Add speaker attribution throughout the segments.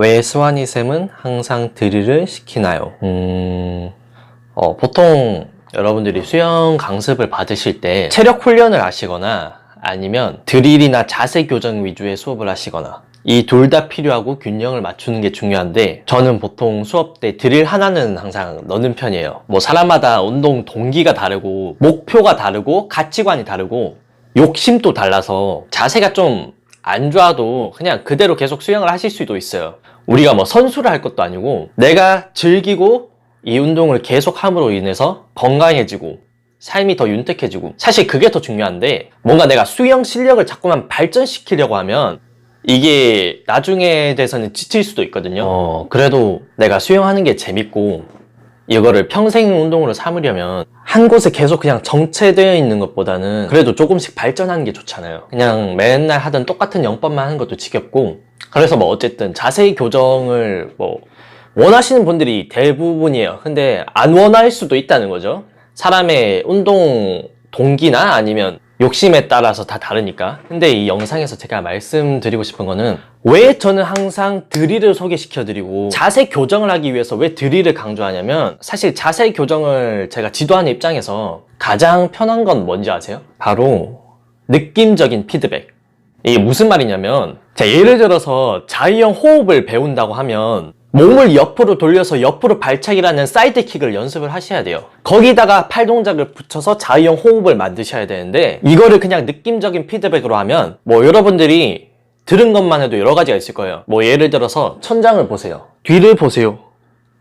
Speaker 1: 왜 스와니쌤은 항상 드릴을 시키나요? 음, 어, 보통 여러분들이 수영 강습을 받으실 때 체력 훈련을 하시거나 아니면 드릴이나 자세 교정 위주의 수업을 하시거나 이 둘 다 필요하고 균형을 맞추는 게 중요한데 저는 보통 수업 때 드릴 하나는 항상 넣는 편이에요. 뭐 사람마다 운동 동기가 다르고 목표가 다르고 가치관이 다르고 욕심도 달라서 자세가 좀 안 좋아도 그냥 그대로 계속 수영을 하실 수도 있어요. 우리가 뭐 선수를 할 것도 아니고 내가 즐기고 이 운동을 계속 함으로 인해서 건강해지고 삶이 더 윤택해지고 사실 그게 더 중요한데 뭔가 내가 수영 실력을 자꾸만 발전시키려고 하면 이게 나중에 돼서는 지칠 수도 있거든요. 어, 그래도 내가 수영하는 게 재밌고 이거를 평생 운동으로 삼으려면 한 곳에 계속 그냥 정체되어 있는 것보다는 그래도 조금씩 발전하는 게 좋잖아요. 그냥 맨날 하던 똑같은 영법만 하는 것도 지겹고 그래서 뭐 어쨌든 자세히 교정을 뭐 원하시는 분들이 대부분이에요. 근데 안 원할 수도 있다는 거죠. 사람의 운동 동기나 아니면 욕심에 따라서 다 다르니까. 근데 이 영상에서 제가 말씀드리고 싶은 거는 왜 저는 항상 드릴을 소개시켜 드리고 자세 교정을 하기 위해서 왜 드릴을 강조하냐면 사실 자세 교정을 제가 지도하는 입장에서 가장 편한 건 뭔지 아세요? 바로 느낌적인 피드백. 이게 무슨 말이냐면 자 예를 들어서 자유형 호흡을 배운다고 하면 몸을 옆으로 돌려서 옆으로 발차기라는 사이드킥을 연습을 하셔야 돼요. 거기다가 팔 동작을 붙여서 자유형 호흡을 만드셔야 되는데 이거를 그냥 느낌적인 피드백으로 하면 뭐 여러분들이 들은 것만 해도 여러 가지가 있을 거예요. 뭐 예를 들어서 천장을 보세요. 뒤를 보세요.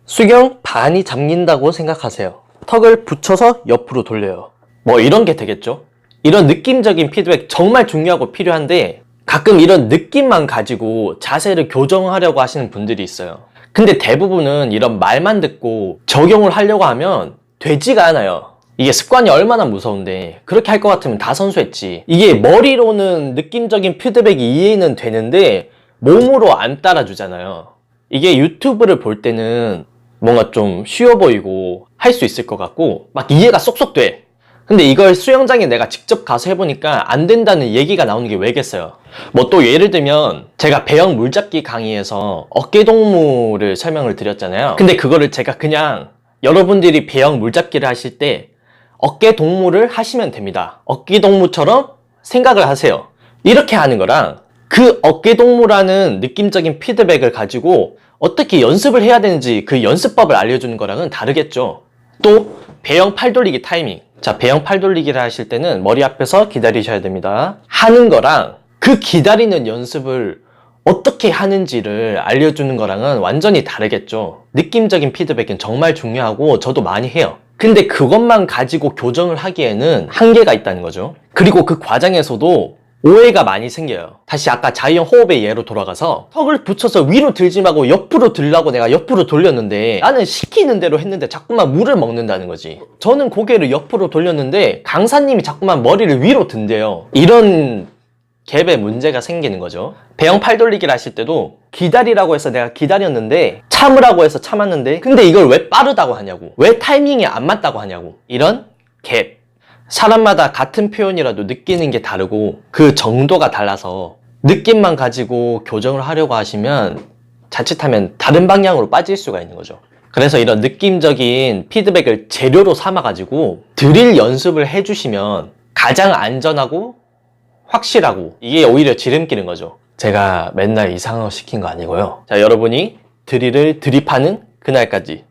Speaker 1: 수경 반이 잠긴다고 생각하세요. 턱을 붙여서 옆으로 돌려요. 뭐 이런 게 되겠죠. 이런 느낌적인 피드백 정말 중요하고 필요한데 가끔 이런 느낌만 가지고 자세를 교정하려고 하시는 분들이 있어요. 근데 대부분은 이런 말만 듣고 적용을 하려고 하면 되지가 않아요. 이게 습관이 얼마나 무서운데 그렇게 할 것 같으면 다 선수했지. 이게 머리로는 느낌적인 피드백이 이해는 되는데 몸으로 안 따라주잖아요. 이게 유튜브를 볼 때는 뭔가 좀 쉬워 보이고 할 수 있을 것 같고 막 이해가 쏙쏙 돼. 근데 이걸 수영장에 내가 직접 가서 해보니까 안 된다는 얘기가 나오는 게 왜겠어요? 뭐 또 예를 들면 제가 배영 물잡기 강의에서 어깨 동무를 설명을 드렸잖아요. 근데 그거를 제가 그냥 여러분들이 배영 물잡기를 하실 때 어깨 동무를 하시면 됩니다. 어깨 동무처럼 생각을 하세요. 이렇게 하는 거랑 그 어깨 동무라는 느낌적인 피드백을 가지고 어떻게 연습을 해야 되는지 그 연습법을 알려주는 거랑은 다르겠죠. 또 배영 팔 돌리기 타이밍. 자, 배영 팔 돌리기를 하실 때는 머리 앞에서 기다리셔야 됩니다. 하는 거랑 그 기다리는 연습을 어떻게 하는지를 알려주는 거랑은 완전히 다르겠죠. 느낌적인 피드백은 정말 중요하고 저도 많이 해요. 근데 그것만 가지고 교정을 하기에는 한계가 있다는 거죠. 그리고 그 과정에서도 오해가 많이 생겨요. 다시 아까 자유형 호흡의 예로 돌아가서 턱을 붙여서 위로 들지 말고 옆으로 들라고 내가 옆으로 돌렸는데 나는 시키는 대로 했는데 자꾸만 물을 먹는다는 거지. 저는 고개를 옆으로 돌렸는데 강사님이 자꾸만 머리를 위로 든대요. 이런 갭에 문제가 생기는 거죠. 배영 팔 돌리기를 하실 때도 기다리라고 해서 내가 기다렸는데 참으라고 해서 참았는데 근데 이걸 왜 빠르다고 하냐고 왜 타이밍이 안 맞다고 하냐고 이런 갭 사람마다 같은 표현이라도 느끼는 게 다르고 그 정도가 달라서 느낌만 가지고 교정을 하려고 하시면 자칫하면 다른 방향으로 빠질 수가 있는 거죠. 그래서 이런 느낌적인 피드백을 재료로 삼아가지고 드릴 연습을 해주시면 가장 안전하고 확실하고 이게 오히려 지름길인 거죠. 제가 맨날 이상한 거 시킨 거 아니고요. 자, 여러분이 드릴을 드립하는 그날까지